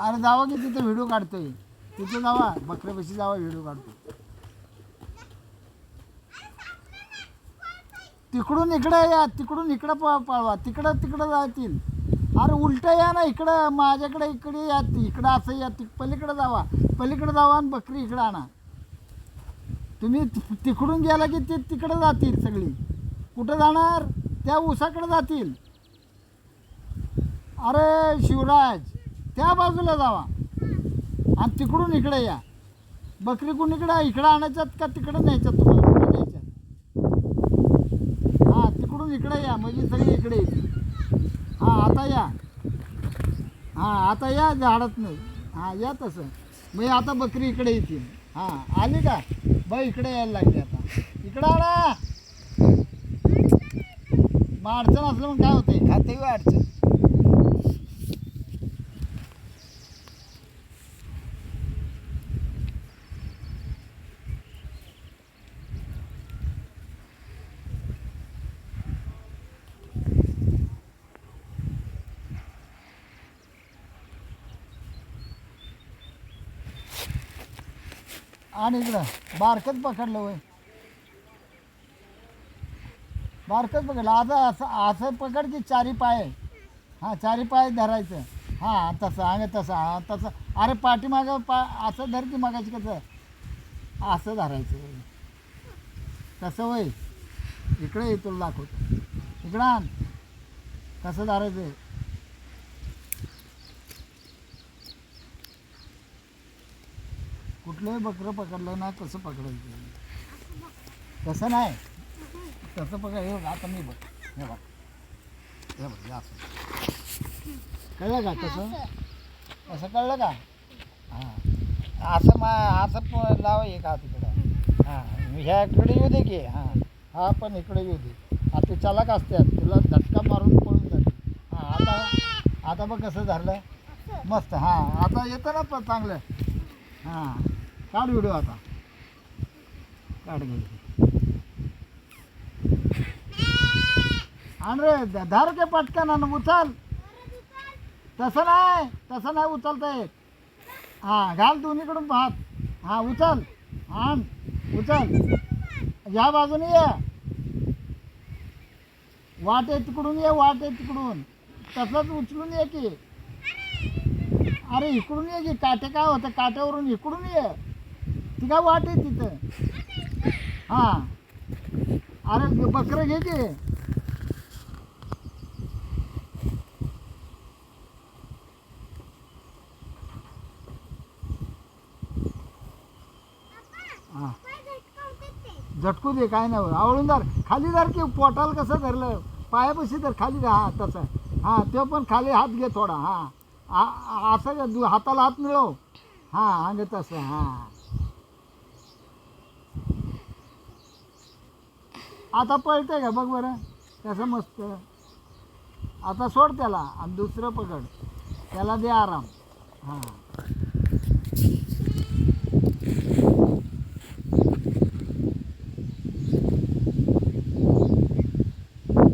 अरे जावा की तिथे व्हिडिओ काढतोय. तिथे जावा बकऱ्यापाशी जावा व्हिडिओ काढतो तिकडून इकडं या तिकडून इकडं प- पळवा. तिकडं तिकडं जातील. अरे उलटं या ना इकडं माझ्याकडे इकडे या इकडं असं या ति पलीकडं जावा. पलीकडं जावा आणि बकरी इकडं आणा. तुम्ही तिकडून गेला की ते तिकडं जातील सगळी. कुठं जाणार? त्या उसाकडे जातील. अरे शिवराज त्या बाजूला जावा. आणि तिकडून इकडे या. बकरी कुणीकडे इकडं? आणायच्यात का तिकडं न्यायच्यात तुम्हाला? कुठं न्यायच्यात. हां तिकडून इकडे या. म्हणजे सगळी इकडे येतील. हां आता या. हां आता या झाडत नाही हां या तसं. मग आता बकरी इकडे येतील. हां आली का? बाई इकडे यायला लागली आता. इकडं आणा मग अडचण असलं मग काय होतंय? खाते अडचण. आणि इकडं. बारकच पकडलं वय बारकच पकडलं. आता असं असं पकड की चारी पाय. हां चारी पाय धरायचं. हां तसं आणि तसं हां तसं. अरे पाठीमागं पा असं धर की मागायची कसं? असं धरायचं. तसं वय इकडे ये तुला दाखवतो. इकडं आण. कसं धरायचं? कुठलंही बकरं पकडलं ना कसं पकडायचं. तसं नाही. तसं पकड हे बघ आता मी बघ. हे बघ. हे बघ हे असं. कळलं का तसं? असं. कळलं का? हां. असं मा असं लाव एक हात इकडं. हां ह्याकडे येऊ दे की. हां हा पण इकडे येऊ दे. आता चालक असतात. तुला झटका मारून पळून जाते. हां आता आता बघ कसं धरलं मस्त. हां आता येतं ना प- चांगलं. हां. काढ व्हिडिओ आता. काढ घे धार रे के पटकन आणि उचल. तसं नाही तसं नाही उचलता येत. हां घाल दोन्हीकडून पाहत. हां उचल. आण उचल. या बाजूने ये. वाटे तिकडून ये वाटे तिकडून. तसंच उचलून ये की. अरे इकडून ये की. काटे काय होतं? काट्यावरून इकडून ये. ती काय वाट आहे तिथं? हां. अरे बकरं घे की झटकू दे काय नाही आवळून धर. खाली धर की पोटाला कसं धरलं? पायापाशी तर खाली हा हां तसं. हां तो पण खाली हात घे थोडा. हां. असं हाताला हात मिळव. हां आणि तसं. हां. आता पळतंय का? बघ बरं. कसं मस्त. आता सोड त्याला आणि दुसरं पकड. त्याला दे आराम. हां.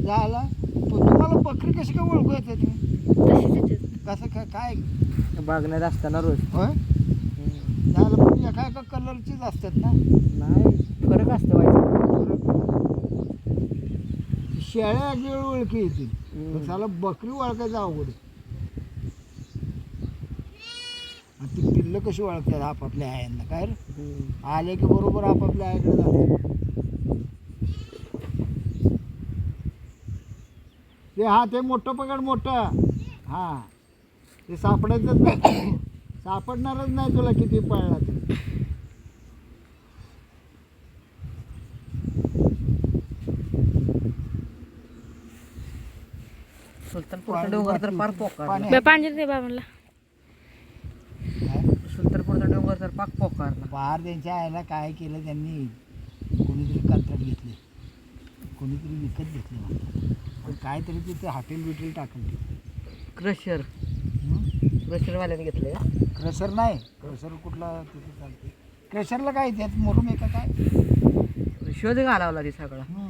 झालं तू तुम्हाला बकरी कशी काय ओळखू येते तुम्ही कसं काय काय? बघण्यात असताना रोज. होय? झालं पण एका एका कलरचीच असतात ना? नाही फरक असतं व्हायचं शेळ्या गिळ ओळखी येतील. पण त्याला बकरी ओळखायचं अवघड. आणि ती पिल्लं कशी ओळखतात? आपापल्या आयांना काय रे? आले की बरोबर आपापल्या आईकडे जातात ते हा ते मोठं पकड मोठं. हां. ते सापडायचंच नाही. सापडणारच नाही तुला किती पळला ते सुलतानपूरचा डोंगर तर फार पोकार पाणी बे पाणी दे बाबांना. आहे. सुलतानपूरचा डोंगर तर पाक पोकारला बाहेर त्यांच्या आईला काय केलं त्यांनी? कोणीतरी कंत्राट घेतले. कोणीतरी विकत घेतले म्हणतात पण काहीतरी तिथे हॉटेल बिटेल टाकलं क्रशर. हं? क्रशरवाल्याने घेतले क्रशर नाही. क्रशर कुठला तिथे चालते क्रशरला काय त्यात? मुरुम आहे का काय? शोध घालावला ती सगळा. हं.